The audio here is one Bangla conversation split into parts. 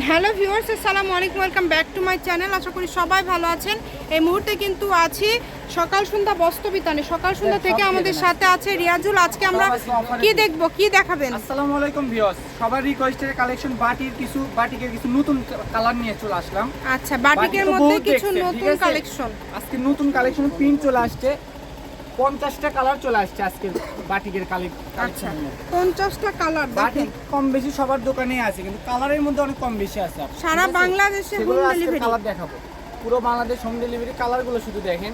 হ্যালো ভিউয়ার্স আসসালামু আলাইকুম welcome back to my channel. আশা করি সবাই ভালো আছেন। এই মুহূর্তে কিন্তু আছি সকাল সন্ধ্যা বস্ত্রবিতানে সকাল সন্ধ্যা হ্যাঁ, থেকে আমাদের সাথে আছে রিয়াজুল। আজকে আমরা কি দেখব কি দেখাবেন? আসসালামু আলাইকুম ভিউয়ার্স। সবার রিকোয়েস্টের কালেকশন বাটির কিছু বাটিকের কিছু নতুন কালার নিয়ে চলে আসলাম। আচ্ছা বাটিকের মধ্যে কিছু নতুন কালেকশন আজকে নতুন কালেকশন প্রিন্ট চলে আসছে। পঞ্চাশটা কালার চলে আসছে আজকে বাটিকের আচ্ছা কালেকশন পঞ্চাশটা কালার বাটিক কম বেশি সবার দোকানেই আছে কিন্তু কালারের মধ্যে অনেক কম বেশি আছে সারা বাংলাদেশে সেগুলো home কালার দেখাবো। পুরো বাংলাদেশ হোম ডেলিভারি কালারগুলো শুধু দেখেন।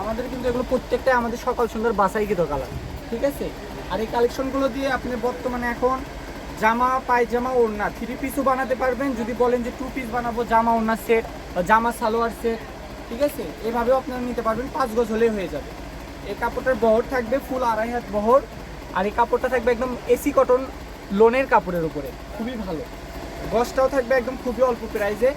আমাদের কিন্তু এগুলো প্রত্যেকটাই আমাদের সকাল সুন্দর বাসাইকৃত কালার ঠিক আছে? আর এই কালেকশনগুলো দিয়ে আপনি বর্তমানে এখন জামা পায়জামা ওড়না থ্রি পিসও বানাতে পারবেন। যদি বলেন যে টু পিস বানাবো জামা ওড়না সেট বা জামা সালোয়ার সেট ঠিক আছে? এভাবেও আপনারা নিতে পারবেন পাঁচ গজ হলেই হয়ে যাবে। এই কাপড়টার বহর থাকবে ফুল আড়াই হাত বহর। আর এই কাপড়টা থাকবে একদম এসি কটন লোনের কাপড়ের উপরে। খুবই ভালো। গসটাও থাকবে একদম খুবই অল্প প্রাইসে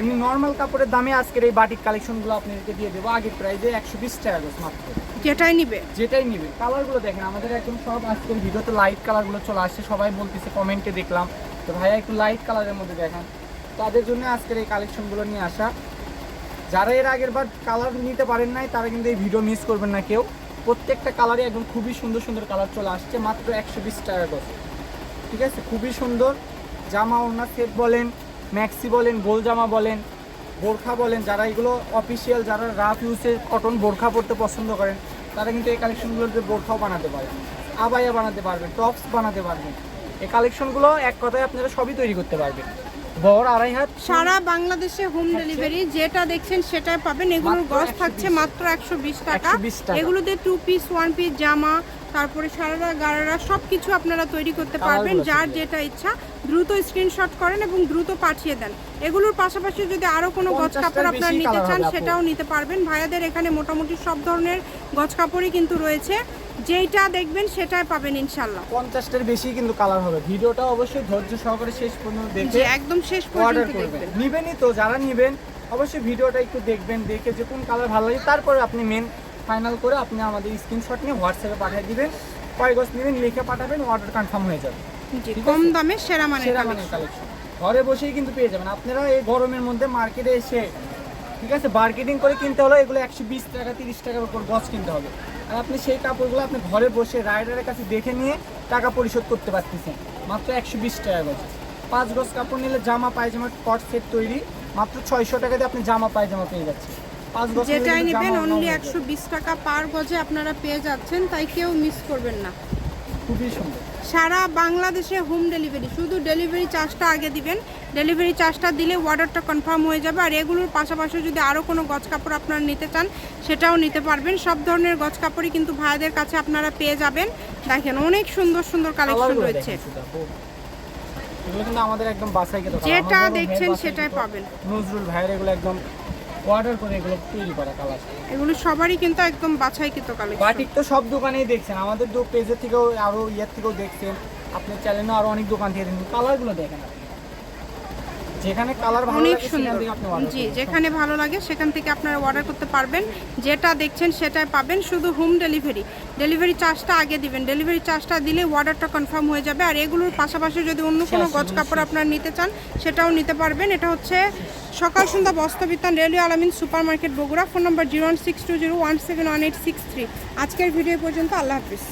এমনি নর্মাল কাপড়ের দামে আজকের এই বাটিক কালেকশনগুলো আপনাদেরকে দিয়ে দেবো। আগের প্রাইজে একশো বিশ টাকা গজ মাত্র। যেটাই নিবে। যেটাই নিবে। কালারগুলো দেখেন আমাদের একদম সব আজকের ভিডিওতে লাইট কালারগুলো চলে আসছে। সবাই বলতেছে কমেন্টে দেখলাম। তো ভাইয়া একটু লাইট কালারের মধ্যে দেখান। তাদের জন্য আজকের এই কালেকশনগুলো নিয়ে আসা। যারা এর আগের বার কালার নিতে পারেন নাই, তারা কিন্তু এই ভিডিও মিস করবেন না কেউ। প্রত্যেকটা কালারই একদম খুবই সুন্দর সুন্দর কালার চলে আসছে, মাত্র একশো বিশ টাকা করে। ঠিক আছে? খুবই সুন্দর। জামা ওড়না সেট বলেন ম্যাক্সি বলেন, গোল জামা বলেন, বোরখা বলেন, যারা এগুলো অফিসিয়াল যারা রাফ ইউজে কটন বোরখা পরতে পছন্দ করেন, তারা কিন্তু এই কালেকশনগুলোতে বোরখাও বানাতে পারেন। আবায়া বানাতে পারবেন টপস বানাতে পারবেন। এই কালেকশনগুলো এক কথায় আপনারা সবই তৈরি করতে পারবেন। বড় আড়াই হাত? সারা বাংলাদেশে হোম ডেলিভারি যেটা দেখছেন সেটাই পাবেন। এগুলোর গজ থাকছে মাত্র একশো বিশ টাকা। এগুলোতে টু পিস ওয়ান পিস জামা তারপরে সারারা গারারা সব কিছু আপনারা তৈরি করতে পারবেন যার যেটা ইচ্ছা। দ্রুত স্ক্রিনশট করেন এবং দ্রুত পাঠিয়ে দেন। এগুলোর পাশাপাশি যদি আরও কোনো গজ 50টার কাপড় আপনারা নিতে চান সেটাও নিতে পারবেন। ভাইয়াদের এখানে মোটামুটি সব ধরনের গজ কাপড়ই কিন্তু রয়েছে। যেইটা দেখবেন সেটাই পাবেন ইনশাল্লাহ পঞ্চাশটার বেশি কিন্তু কালার হবে। ভিডিওটা অবশ্যই ধৈর্য সহকারে শেষ পর্যন্ত দেখে একদম শেষ পর্যন্ত দেখবেন। নিবেনই তো যারা নিবেন অবশ্যই ভিডিওটা একটু দেখবেন দেখে যে কোন কালার ভালো লাগে। তারপরে আপনি মেন ফাইনাল করে আপনি আমাদের স্ক্রিনশট নিয়ে হোয়াটসঅ্যাপে পাঠিয়ে দিবেন। কয় গজ নেবেন লিখে পাঠাবেন অর্ডার কনফার্ম হয়ে যাবে। কম দামে সেরা মানের কালেকশন ঘরে বসেই কিন্তু পেয়ে যাবেন। আপনারা এই গরমের মধ্যে মার্কেটে এসে ঠিক আছে মার্কেটিং করে কিনতে হলে এগুলো একশো বিশ টাকা তিরিশ টাকার উপর গজ কিনতে হবে। আর আপনি সেই কাপড়গুলো আপনি ঘরে বসে রাইডারের কাছে দেখে নিয়ে টাকা পরিশোধ করতে পারতেছেন। মাত্র একশো বিশ টাকা গজ। পাঁচ গজ কাপড় নিলে জামা পায়জামা কট সেট তৈরি। মাত্র ছয়শো টাকা দিয়ে আপনি জামা পায়জামা পেয়ে যাচ্ছেন। যেটাই নেবেন অনলি একশো বিশ টাকা পার গজে আপনারা পেয়ে যাচ্ছেন তাই কেউ মিস করবেন না। খুবই সুন্দর। সারা বাংলাদেশে হোম ডেলিভারি শুধু ডেলিভারি চার্জটা আগে দিবেন ডেলিভারি চার্জটা দিলে অর্ডারটা কনফার্ম হয়ে যাবে। আর এগুলোর পাশাপাশি যদি আরও কোনো গজ কাপড় আপনারা নিতে চান সেটাও নিতে পারবেন। সব ধরনের গজ কাপড়ই কিন্তু ভাইদের কাছে আপনারা পেয়ে যাবেন। দেখেন অনেক সুন্দর সুন্দর কালেকশন রয়েছে। দেখেন আমাদের একদম কিন্তু যেটা দেখছেন সেটাই পাবেন। নজরুল ভাইয়ের এগুলো একদম অর্ডার করে এগুলো তৈরি করা কালার এগুলো সবারই কিন্তু একদম বাছাইকৃত কালেকশন বাটিক তো সব দোকানেই দেখছেন। আমাদের দু পেজের থেকেও আরও ইয়ের থেকেও দেখছেন। আপনার আরও অনেক দোকান থেকে দেখছেন কালারগুলো দেখেন আপনি। যেখানে কালার ভালো অনেক সুন্দর। জি যেখানে ভালো লাগে সেখান থেকে আপনারা অর্ডার করতে পারবেন। যেটা দেখছেন সেটাই পাবেন শুধু হোম ডেলিভারি ডেলিভারি চার্জটা আগে দিবেন। ডেলিভারি চার্জটা দিলে অর্ডারটা কনফার্ম হয়ে যাবে। আর এগুলোর পাশাপাশি যদি অন্য কোনো শেষ, গজ কাপড় আপনারা নিতে চান সেটাও নিতে পারবেন। এটা হচ্ছে সকাল সন্ধ্যা বস্ত্রবিতান railway Alamin super market Bogura. Phone number zero one six two zero one seven one eight six three আজকের ভিডিও পর্যন্ত আল্লাহ হাফিজ।